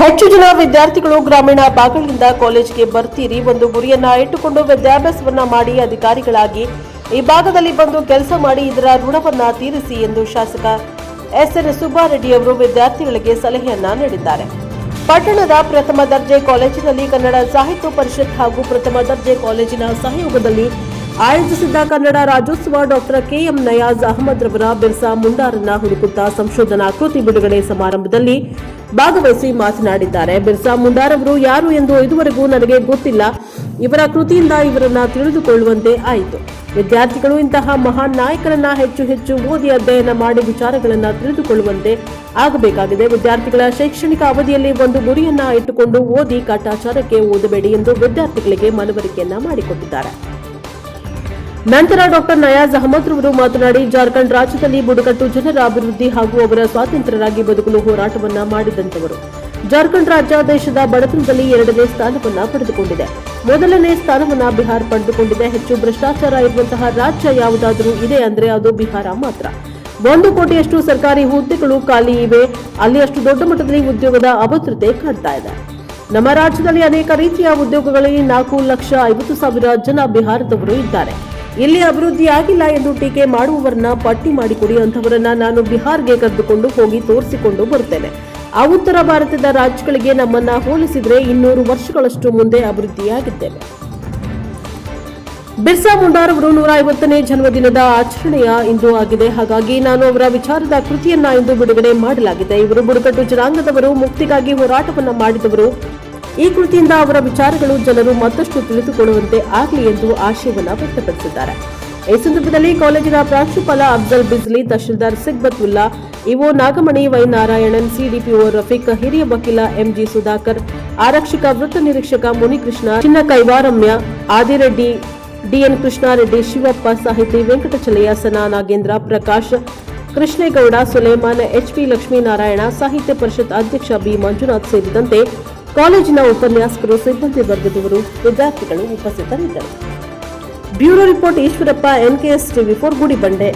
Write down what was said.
ಹೆಚ್ಚು ಜನ ವಿದ್ಯಾರ್ಥಿಗಳು ಗ್ರಾಮೀಣ ಭಾಗಗಳಿಂದ ಕಾಲೇಜಿಗೆ ಬರ್ತೀರಿ. ಒಂದು ಗುರಿಯನ್ನ ಇಟ್ಟುಕೊಂಡು ವಿದ್ಯಾಭ್ಯಾಸವನ್ನ ಮಾಡಿ ಅಧಿಕಾರಿಗಳಾಗಿ ಈ ಭಾಗದಲ್ಲಿ ಬಂದು ಕೆಲಸ ಮಾಡಿ ಇದರ ಋಣವನ್ನ ತೀರಿಸಿ ಎಂದು ಶಾಸಕ ಎಸ್ ಎನ್ ಸುಬ್ಬಾರೆಡ್ಡಿ ಅವರು ವಿದ್ಯಾರ್ಥಿಗಳಿಗೆ ಸಲಹೆಯನ್ನ ನೀಡಿದ್ದಾರೆ. ಪಟ್ಟಣದ ಪ್ರಥಮ ದರ್ಜೆ ಕಾಲೇಜಿನಲ್ಲಿ ಕನ್ನಡ ಸಾಹಿತ್ಯ ಪರಿಷತ್ ಹಾಗೂ ಪ್ರಥಮ ದರ್ಜೆ ಕಾಲೇಜಿನ ಸಹಯೋಗದಲ್ಲಿ ಆಯೋಜಿಸಿದ್ದ Kannada Rajyotsava doctor K M Nayaz Ahmad ರವರ ಬಿರ್ಸಾ ಮುಂಡಾರನ್ನ ಹುಡುಕುತ್ತಾ ಸಂಶೋಧನಾ ಕೃತಿ ಬಿಡುಗಡೆ ಸಮಾರಂಭದಲ್ಲಿ ಭಾಗವಹಿಸಿ ಮಾತನಾಡಿದ್ದಾರೆ. ಬಿರ್ಸಾ ಮುಂಡಾರ್ ಅವರು ಯಾರು ಎಂದು ಇದುವರೆಗೂ ನನಗೆ ಗೊತ್ತಿಲ್ಲ. ಇವರ ಕೃತಿಯಿಂದ ಇವರನ್ನ ತಿಳಿದುಕೊಳ್ಳುವಂತೆ ಆಯಿತು. ವಿದ್ಯಾರ್ಥಿಗಳು ಇಂತಹ ಮಹಾನ್ ನಾಯಕರನ್ನ ಹೆಚ್ಚು ಹೆಚ್ಚು ಓದಿ ಅಧ್ಯಯನ ಮಾಡಿ ವಿಚಾರಗಳನ್ನ ತಿಳಿದುಕೊಳ್ಳುವಂತೆ ಆಗಬೇಕಾಗಿದೆ. ವಿದ್ಯಾರ್ಥಿಗಳ ಶೈಕ್ಷಣಿಕ ಅವಧಿಯಲ್ಲಿ ಒಂದು ಗುರಿಯನ್ನ ಇಟ್ಟುಕೊಂಡು ಓದಿ ಕಾಟಾಚಾರಕ್ಕೆ ಓದಬೇಡಿ ಎಂದು ವಿದ್ಯಾರ್ಥಿಗಳಿಗೆ ಮನವರಿಕೆಯನ್ನ ಮಾಡಿಕೊಟ್ಟಿದ್ದಾರೆ. ನಂತರ ಡಾಕ್ಟರ್ ನಯಾಜ್ ಅಹಮದ್ ರವರು ಮಾತನಾಡಿ, ಜಾರ್ಖಂಡ್ ರಾಜ್ಯದಲ್ಲಿ ಬುಡಕಟ್ಟು ಜನರ ಅಭಿವೃದ್ಧಿ ಹಾಗೂ ಅವರ ಸ್ವಾತಂತ್ರ್ಯರಾಗಿ ಬದುಕಲು ಹೋರಾಟವನ್ನ ಮಾಡಿದಂತವರು ಜಾರ್ಖಂಡ್ ರಾಜ್ಯ ದೇಶದ ಬಡತನದಲ್ಲಿ ಎರಡನೇ ಸ್ಥಾನವನ್ನ ಪಡೆದುಕೊಂಡಿದೆ. ಮೊದಲನೇ ಸ್ಥಾನವನ್ನ ಬಿಹಾರ್ ಪಡೆದುಕೊಂಡಿದೆ. ಹೆಚ್ಚು ಭ್ರಷ್ಟಾಚಾರ ಇರುವಂತಹ ರಾಜ್ಯ ಯಾವುದಾದರೂ ಇದೆ ಅಂದ್ರೆ ಅದು ಬಿಹಾರ ಮಾತ್ರ. ಒಂದು ಕೋಟಿಯಷ್ಟು ಸರ್ಕಾರಿ ಹುದ್ದೆಗಳು ಖಾಲಿ ಇವೆ. ಅಲ್ಲಿ ಅಷ್ಟು ದೊಡ್ಡ ಮಟ್ಟದಲ್ಲಿ ಉದ್ಯೋಗದ ಅಭದ್ರತೆ ಕಾಡ್ತಾ ಇದೆ. ನಮ್ಮ ರಾಜ್ಯದಲ್ಲಿ ಅನೇಕ ರೀತಿಯ ಉದ್ಯೋಗಗಳಲ್ಲಿ ನಾಲ್ಕು ಲಕ್ಷ ಐವತ್ತು ಸಾವಿರ ಜನ ಬಿಹಾರದವರು ಇದ್ದಾರೆ. ಇಲ್ಲಿ ಅಭಿವೃದ್ಧಿ ಆಗಿಲ್ಲ ಎಂದು ಟೀಕೆ ಮಾಡುವವರನ್ನ ಪಟ್ಟಿ ಮಾಡಿಕೊಡಿ ಅಂತವರನ್ನ ನಾನು ಬಿಹಾರ್ಗೆ ಕರೆದುಕೊಂಡು ಹೋಗಿ ತೋರಿಸಿಕೊಂಡು ಬರುತ್ತೇನೆ ಆ ಉತ್ತರ ಭಾರತದ ರಾಜ್ಯಗಳಿಗೆ ನಮ್ಮನ್ನ ಹೋಲಿಸಿದ್ರೆ ಇನ್ನೂರು ವರ್ಷಗಳಷ್ಟು ಮುಂದೆ ಅಭಿವೃದ್ಧಿಯಾಗಿದ್ದೇವೆ. ಬಿರ್ಸಾ ಮುಂಡಾರ್ ಅವರು ನೂರ ಐವತ್ತನೇ ಜನ್ಮದಿನದ ಆಚರಣೆಯ ಇಂದು ಆಗಿದೆ. ಹಾಗಾಗಿ ನಾನು ಅವರ ವಿಚಾರದ ಕೃತಿಯನ್ನ ಇಂದು ಬಿಡುಗಡೆ ಮಾಡಲಾಗಿದೆ. ಇವರು ಬುಡಕಟ್ಟು ಜನಾಂಗದವರು, ಮುಕ್ತಿಗಾಗಿ ಹೋರಾಟವನ್ನು ಮಾಡಿದವರು ಈ ಕೃತಿಯಿಂದ ಅವರ ವಿಚಾರಗಳು ಜನರು ಮತ್ತಷ್ಟು ತಿಳಿದುಕೊಳ್ಳುವಂತೆ ಆಗಲಿ ಎಂದು ಆಶಯವನ್ನ ವ್ಯಕ್ತಪಡಿಸಿದ್ದಾರೆ. ಈ ಸಂದರ್ಭದಲ್ಲಿ ಕಾಲೇಜಿನ ಪ್ರಾಂಶುಪಾಲ Afzal Bijli tahsildar Sigbatulla EO Nagamani, Y Narayanan, CDPO Rafiq, ಹಿರಿಯ ವಕೀಲ ಎಂಜಿ ಸುಧಾಕರ್, ಆರಕ್ಷಕ ವೃತ್ತ ನಿರೀಕ್ಷಕ ಮುನಿಕೃಷ್ಣ, ಚಿನ್ನ ಕೈವಾರಮ್ಯ ಆದಿರೆಡ್ಡಿ, ಡಿಎನ್ ಕೃಷ್ಣಾರೆಡ್ಡಿ, ಶಿವಪ್ಪ ಸಾಹಿತಿ, ವೆಂಕಟಚಲಯ್ಯ ಸನಾ, ನಾಗೇಂದ್ರ ಪ್ರಕಾಶ್, ಕೃಷ್ಣೇಗೌಡ, ಸುಲೇಮಾನ್ ಎಚ್ಪಿ ಲಕ್ಷ್ಮೀನಾರಾಯಣ, ಸಾಹಿತ್ಯ ಪರಿಷತ್ ಅಧ್ಯಕ್ಷ ಬಿ ಮಂಜುನಾಥ್ ಸೇರಿದಂತೆ ಕಾಲೇಜಿನ ಉಪನ್ಯಾಸಕರು ಸಿಬ್ಬಂದಿ ವರ್ಗದವರು ವಿದ್ಯಾರ್ಥಿಗಳು ಉಪಸ್ಥಿತರಿದ್ದರು. Bureau report Eshwarappa NKS TV four Gudibande